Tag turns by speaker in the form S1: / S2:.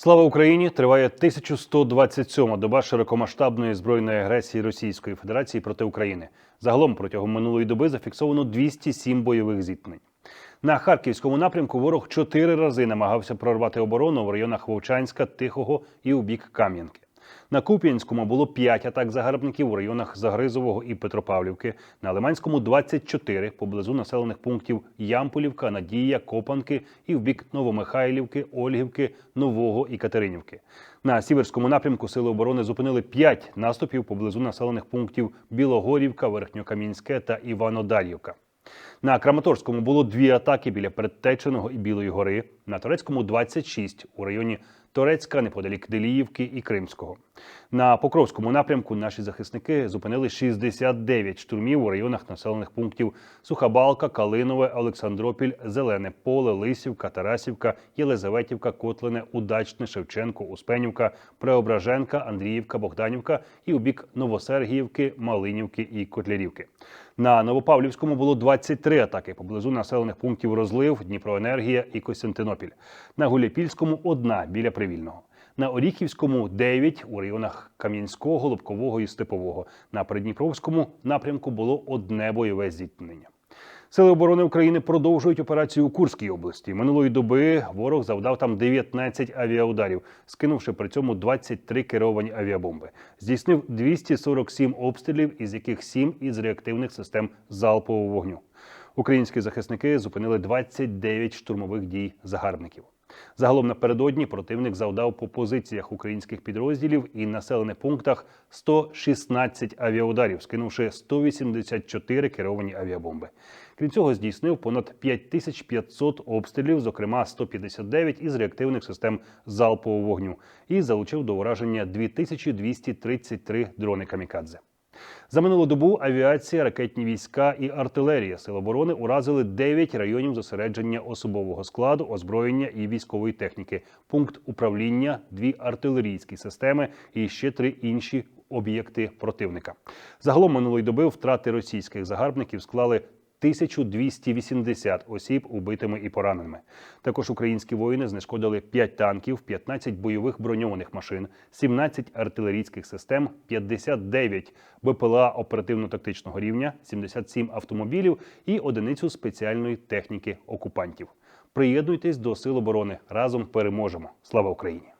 S1: Слава Україні! Триває 1127-ма доба широкомасштабної збройної агресії Російської Федерації проти України. Загалом протягом минулої доби зафіксовано 207 бойових зіткнень. На харківському напрямку ворог чотири рази намагався прорвати оборону в районах Вовчанська, Тихого і у бік Кам'янки. На Куп'янському було 5 атак загарбників у районах Загризового і Петропавлівки. На Лиманському 24 поблизу населених пунктів Ямполівка, Надія, Копанки і в бік Новомихайлівки, Ольгівки, Нового і Катеринівки. На сіверському напрямку Сили оборони зупинили 5 наступів поблизу населених пунктів Білогорівка, Верхньокамінське та Іванодарівка. На Краматорському було дві атаки біля Предтеченого і Білої гори. На Турецькому 26 у районі Торецька, неподалік Деліївки і Кримського. На Покровському напрямку наші захисники зупинили 69 штурмів у районах населених пунктів Сухабалка, Калинове, Олександропіль, Зелене Поле, Лисівка, Тарасівка, Єлизаветівка, Котлине, Удачне, Шевченко, Успенівка, Преображенка, Андріївка, Богданівка і у бік Новосергіївки, Малинівки і Котлярівки. На Новопавлівському було 23 атаки поблизу населених пунктів Розлив, Дніпроенергія і Костянтинопіль. На Гуляпільському одна біля Привільного. На Оріхівському 9 у районах Кам'янського, Лобкового і Степового. На Придніпровському напрямку було одне бойове зіткнення. Сили оборони України продовжують операцію у Курській області. Минулої доби ворог завдав там 19 авіаударів, скинувши при цьому 23 керовані авіабомби. Здійснив 247 обстрілів, із яких 7 із реактивних систем залпового вогню. Українські захисники зупинили 29 штурмових дій загарбників. Загалом напередодні противник завдав по позиціях українських підрозділів і населених пунктах 116 авіаударів, скинувши 184 керовані авіабомби. Крім цього, здійснив понад 5500 обстрілів, зокрема 159 із реактивних систем залпового вогню, і залучив до ураження 2233 дрони камікадзе. За минулу добу авіація, ракетні війська і артилерія Сил оборони уразили 9 районів зосередження особового складу, озброєння і військової техніки, пункт управління, дві артилерійські системи і ще три інші об'єкти противника. Загалом минулої доби втрати російських загарбників склали 1280 осіб убитими і пораненими. Також українські воїни знешкодили 5 танків, 15 бойових броньованих машин, 17 артилерійських систем, 59 БПЛА оперативно-тактичного рівня, 77 автомобілів і одиницю спеціальної техніки окупантів. Приєднуйтесь до Сил оборони. Разом переможемо. Слава Україні!